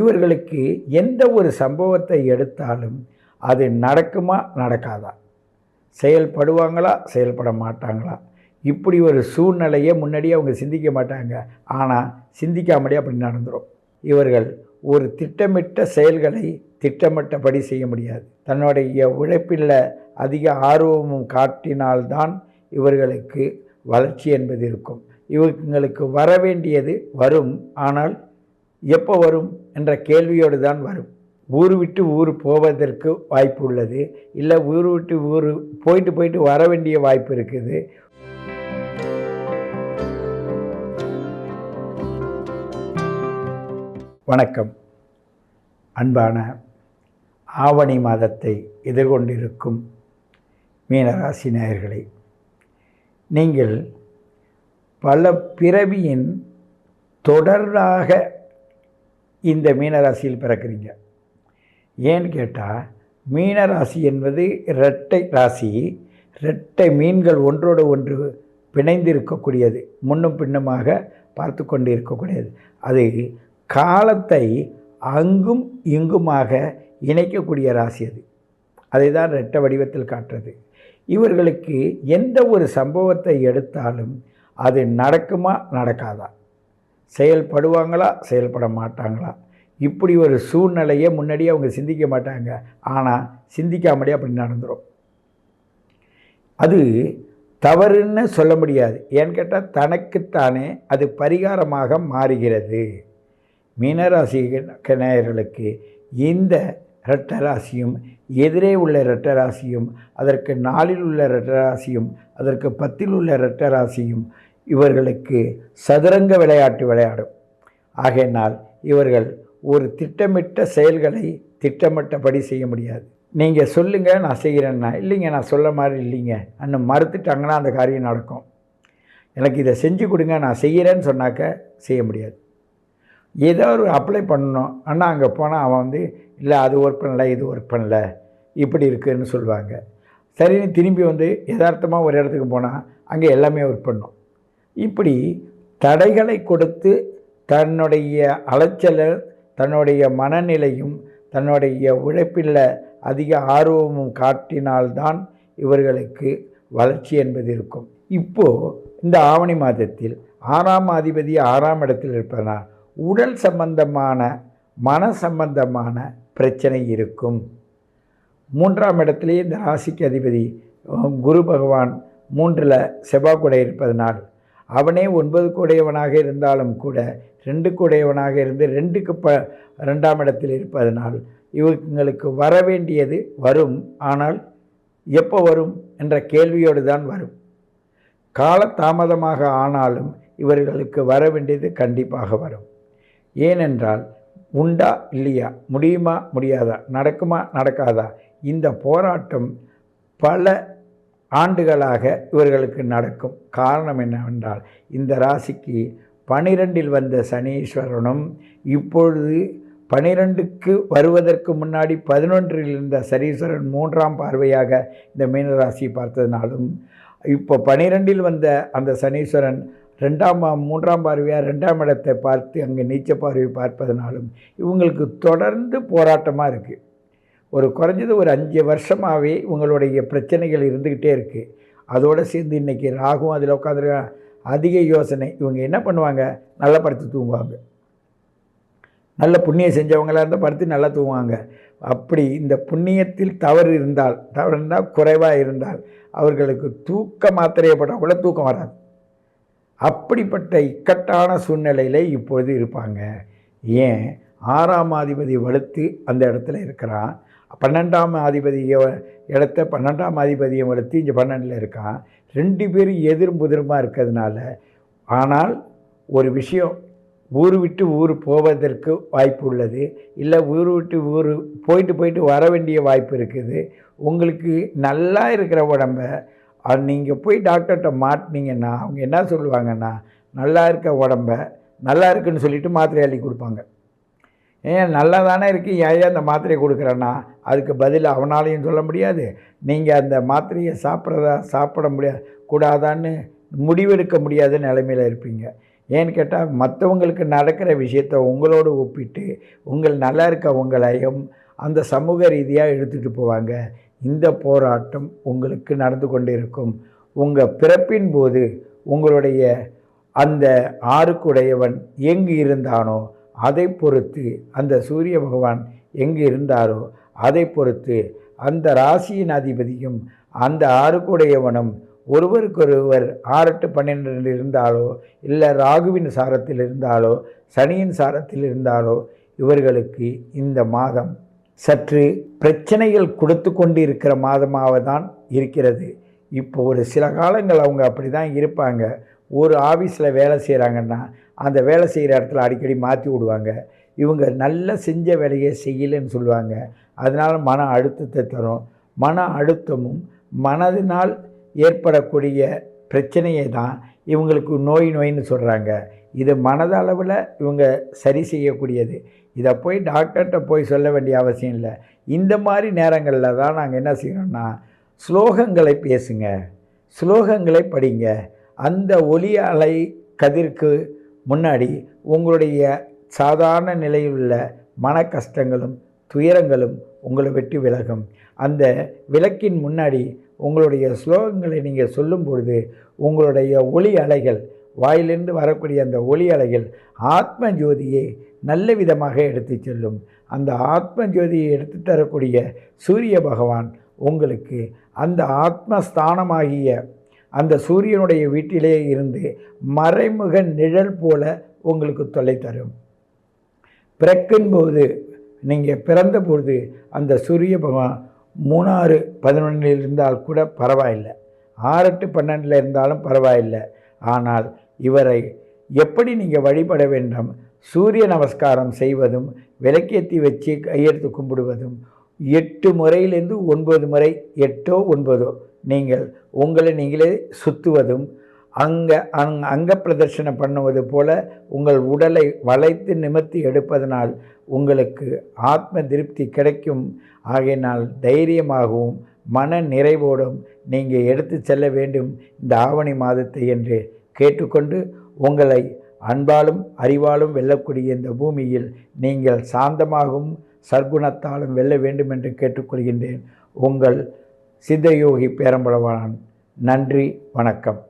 இவர்களுக்கு எந்த ஒரு சம்பவத்தை எடுத்தாலும் அது நடக்குமா நடக்காதா? செயல்படுவாங்களா செயல்பட மாட்டாங்களா? இப்படி ஒரு சூழ்நிலையை முன்னாடியே அவங்க சிந்திக்க மாட்டாங்க. ஆனால் சிந்திக்காமலே அப்படி நடந்துடும் இவர்கள் ஒரு திட்டமிட்ட செயல்களை திட்டமிட்டபடி செய்ய முடியாது. தன்னுடைய உழைப்பில் அதிக ஆர்வமும் காட்டினால்தான் இவர்களுக்கு வளர்ச்சி என்பது இருக்கும். இவங்களுக்கு வர வேண்டியது வரும். ஆனால் எப்போ வரும் என்ற கேள்வியோடு தான் வரும். ஊர் விட்டு ஊர் போவதற்கு வாய்ப்பு உள்ளது. இல்லை ஊர் விட்டு ஊர் போயிட்டு போயிட்டு வர வேண்டிய வாய்ப்பு இருக்குது. வணக்கம். அன்பான ஆவணி மாதத்தை எதிர்கொண்டிருக்கும் மீனராசி நேயர்களே நீங்கள் பல பிறவியின் தொடராக இந்த மீனராசியில் பிறக்கிறீங்க. ஏன்னு கேட்டால் மீனராசி என்பது இரட்டை ராசி இரட்டை மீன்கள் ஒன்றோடு ஒன்று பிணைந்து இருக்கக்கூடியது முன்னும் பின்னுமாக பார்த்து கொண்டு இருக்கக்கூடியது. அது காலத்தை அங்கும் இங்குமாக இணைக்கக்கூடிய ராசி அது. அதை தான் ரெட்ட வடிவத்தில் காட்டுறது. இவர்களுக்கு எந்த ஒரு சம்பவத்தை எடுத்தாலும் அது நடக்குமா நடக்காதா? செயல்படுவாங்களா செயல்பட மாட்டாங்களா? இப்படி ஒரு சூழ்நிலையை முன்னாடியே அவங்க சிந்திக்க மாட்டாங்க. ஆனால் சிந்திக்காமலே அப்படி நடந்துடும் அது தவறுன்னு சொல்ல முடியாது. ஏன்னு கேட்டால் தனக்குத்தானே அது பரிகாரமாக மாறுகிறது. மீனராசி நேயர்களுக்கு இந்த இரட்டராசியும் எதிரே உள்ள இரட்டராசியும் அதற்கு நாலில் உள்ள இரட்டராசியும் அதற்கு பத்தில் உள்ள இரட்டராசியும் இவர்களுக்கு சதுரங்க விளையாட்டு விளையாடும். ஆகையினால் இவர்கள் ஒரு திட்டமிட்ட செயல்களை திட்டமிட்டபடி செய்ய முடியாது. நீங்கள் சொல்லுங்கள் நான் செய்கிறேன்னா. இல்லைங்க நான் சொல்ல மாதிரி இல்லைங்க. அண்ணன் மறுத்துட்டாங்கன்னா அந்த காரியம் நடக்கும். எனக்கு இதை செஞ்சு கொடுங்க நான் செய்கிறேன்னு சொன்னாக்க செய்ய முடியாது. ஏதோ ஒரு அப்ளை பண்ணணும். ஆனால் அங்கே போனால் அவன் வந்து இல்லை அது ஒர்க் பண்ணல இது ஒர்க் பண்ணல. இப்படி இருக்குதுன்னு சொல்லுவாங்க. சரின்னு திரும்பி வந்து யதார்த்தமாக ஒரு இடத்துக்கு போனால் அங்கே எல்லாமே ஒர்க் பண்ணும். இப்படி தடைகளை கொடுத்து தன்னுடைய அலைச்சலை தன்னுடைய மனநிலையும் தன்னுடைய உழைப்பில் அதிக ஆர்வமும் காட்டினால்தான் இவர்களுக்கு வளர்ச்சி என்பது இருக்கும். இப்போது இந்த ஆவணி மாதத்தில் ஆறாம் அதிபதி ஆறாம் இடத்தில் இருப்பதனால் உடல் சம்பந்தமான மன சம்பந்தமான பிரச்சனை இருக்கும். மூன்றாம் இடத்திலே இந்த ராசிக்கு அதிபதி குரு பகவான் மூன்றில் செவ்வாய் கூட இருப்பதனால் அவனே ஒன்பது கூடையவனாக இருந்தாலும் கூட ரெண்டு கூடையவனாக இருந்து ரெண்டுக்கு ப ரெண்டாம் இடத்தில் இருப்பதனால் இவங்களுக்கு வர வேண்டியது வரும். ஆனால் எப்போ வரும் என்ற கேள்வியோடு தான் வரும். கால தாமதமாக ஆனாலும் இவர்களுக்கு வர வேண்டியது கண்டிப்பாக வரும். ஏனென்றால் உண்டா இல்லையா? முடியுமா? முடியாதா? நடக்குமா? நடக்காதா? இந்த போராட்டம் பல ஆண்டுகளாக இவர்களுக்கு நடக்கும் காரணம் என்னவென்றால் இந்த ராசிக்கு பனிரெண்டில் வந்த சனீஸ்வரனும் இப்பொழுது பனிரெண்டுக்கு வருவதற்கு முன்னாடி பதினொன்றில் இருந்த சனீஸ்வரன் மூன்றாம் பார்வையாக இந்த மீனராசியை பார்த்ததுனாலும் இப்போ பனிரெண்டில் வந்த அந்த சனீஸ்வரன் ரெண்டாம் மூன்றாம் பார்வையாக ரெண்டாம் இடத்தை பார்த்து அங்கே நீச்ச பார்வை பார்ப்பதனாலும் இவங்களுக்கு தொடர்ந்து போராட்டமாக இருக்குது ஒரு குறைஞ்சது ஒரு அஞ்சு வருஷமாகவே உங்களுடைய பிரச்சனைகள் இருந்துக்கிட்டே இருக்குது அதோடு சேர்ந்து இன்றைக்கி ராகும் அதில் உட்காந்துருக்க அதிக யோசனை. இவங்க என்ன பண்ணுவாங்க? நல்லா படுத்து தூங்குவாங்க. நல்ல புண்ணியம் செஞ்சவங்களாக இருந்தால் படுத்து நல்லா தூங்குவாங்க. அப்படி இந்த புண்ணியத்தில் தவறு இருந்தால் தவறு இருந்தால் குறைவாக இருந்தால் அவர்களுக்கு தூக்க மாத்திரையை போட்டால் கூட தூக்கம் வராது. அப்படிப்பட்ட இக்கட்டான சூழ்நிலையில் இப்பொழுது இருப்பாங்க. ஏன்? ஆறாம் அதிபதி வலுத்து அந்த இடத்துல இருக்கிறான். பன்னெண்டாம் அதிபதி இடத்த பன்னெண்டாம் அதிபதியை வலுத்து இங்கே பன்னெண்டில் இருக்கான். ரெண்டு பேரும் எதிரும் புதிருமாக இருக்கிறதுனால ஆனால் ஒரு விஷயம் ஊர் விட்டு ஊர் போவதற்கு வாய்ப்பு உள்ளது. இல்லை ஊர் விட்டு ஊர் போயிட்டு போயிட்டு வர வேண்டிய வாய்ப்பு இருக்குது. உங்களுக்கு நல்லா இருக்கிற உடம்ப நீங்கள் போய் டாக்டர்கிட்ட மாட்டினீங்கன்னா அவங்க என்ன சொல்லுவாங்கன்னா நல்லா இருக்க உடம்ப நல்லா இருக்குன்னு சொல்லிவிட்டு மாத்திரை அள்ளி கொடுப்பாங்க. ஏன் நல்லா தானே இருக்குது ஏன் அந்த மாத்திரையை கொடுக்குறேன்னா அதுக்கு பதில் அவனாலையும் சொல்ல முடியாது. நீங்கள் அந்த மாத்திரையை சாப்பிட்றதா சாப்பிட முடியா கூடாதான்னு முடிவெடுக்க முடியாத நிலைமையில் இருப்பீங்க. ஏன்னு கேட்டால் மற்றவங்களுக்கு நடக்கிற விஷயத்தை உங்களோடு ஒப்பிட்டு உங்கள் நல்லா இருக்க உங்களையும் அந்த சமூக ரீதியாக எடுத்துகிட்டு போவாங்க. இந்த போராட்டம் உங்களுக்கு நடந்து கொண்டு இருக்கும் உங்கள் பிறப்பின் போது உங்களுடைய அந்த ஆறுக்குடையவன் எங்கு இருந்தானோ அதை பொறுத்து அந்த சூரிய பகவான் எங்கு இருந்தாரோ அதை பொறுத்து அந்த ராசியின் அதிபதியும் அந்த ஆறுக்குடையவனும் ஒருவருக்கொருவர் ஆறட்டு பன்னெண்டில் இருந்தாலோ இல்லை ராகுவின் சாரத்தில் இருந்தாலோ சனியின் சாரத்தில் இருந்தாலோ இவர்களுக்கு இந்த மாதம் சற்று பிரச்சனைகள் கொடுத்து கொண்டு இருக்கிற மாதமாக தான் இருக்கிறது. இப்போ ஒரு சில காலங்கள் அவங்க அப்படி தான் இருப்பாங்க. ஒரு ஆஃபீஸில் வேலை செய்கிறாங்கன்னா அந்த வேலை செய்கிற இடத்துல அடிக்கடி மாற்றி விடுவாங்க. இவங்க நல்லா செஞ்ச வேலையை செய்யலைன்னு சொல்லுவாங்க. அதனால் மன அழுத்தத்தை தரும். மன அழுத்தமும் மனதினால் ஏற்படக்கூடிய பிரச்சனையை தான் இவங்களுக்கு நோய் நோயின்னு சொல்கிறாங்க இது மனதளவில் இவங்க சரி செய்யக்கூடியது. இதை போய் டாக்டர்கிட்ட போய் சொல்ல வேண்டிய அவசியம் இல்லை. இந்த மாதிரி நேரங்களில் தான் நாங்கள் என்ன செய்யணும்னா ஸ்லோகங்களை பேசுங்க. ஸ்லோகங்களை படிங்க. அந்த ஒலி அலை கதிர்க்கு முன்னாடி உங்களுடைய சாதாரண நிலையில் உள்ள மன கஷ்டங்களும் துயரங்களும் உங்களை விட்டு விலகும். அந்த விளக்கின் முன்னாடி உங்களுடைய ஸ்லோகங்களை நீங்கள் சொல்லும் பொழுது உங்களுடைய ஒளி அலைகள் வாயிலிருந்து வரக்கூடிய அந்த ஒளி அலைகள் ஆத்ம ஜோதியை நல்ல விதமாக எடுத்து செல்லும். அந்த ஆத்ம ஜோதியை எடுத்து தரக்கூடிய சூரிய பகவான் உங்களுக்கு அந்த ஆத்மஸ்தானமாகிய அந்த சூரியனுடைய வீட்டிலே இருந்து மறைமுக நிழல் போல உங்களுக்கு தொலை தரும் பிறக்கும்போது நீங்கள் பிறந்தபோது அந்த சூரிய பகவான் மூணாறு பதினொன்றில் இருந்தால் கூட பரவாயில்லை. ஆறு பன்னெண்டில் இருந்தாலும் பரவாயில்லை. ஆனால் இவரை எப்படி நீங்கள் வழிபட வேண்டும்? சூரிய நமஸ்காரம் செய்வதும் விளக்கேற்றி வச்சு கையெடுத்து கும்பிடுவதும் எட்டு முறையிலேருந்து ஒன்பது முறை எட்டோ ஒன்பதோ நீங்கள் உங்களை நீங்களே சுற்றுவதும் அங்கே அங் அங்க பிரதர்ஷனம் பண்ணுவது போல உங்கள் உடலை வளைத்து நிமித்தி எடுப்பதனால் உங்களுக்கு ஆத்ம திருப்தி கிடைக்கும். ஆகையினால் தைரியமாகவும் மன நிறைவோடும் நீங்கள் எடுத்து செல்ல வேண்டும். இந்த ஆவணி மாதத்தை என்று கேட்டுக்கொண்டு உங்களை அன்பாலும் அறிவாலும் வெல்லக்கூடிய இந்த பூமியில் நீங்கள் சாந்தமாகவும் சர்க்குணத்தாலும் வெல்ல வேண்டும் என்று கேட்டுக்கொள்கின்றேன். உங்கள் சித்தயோகி பேரம்பளவான் நன்றி வணக்கம்.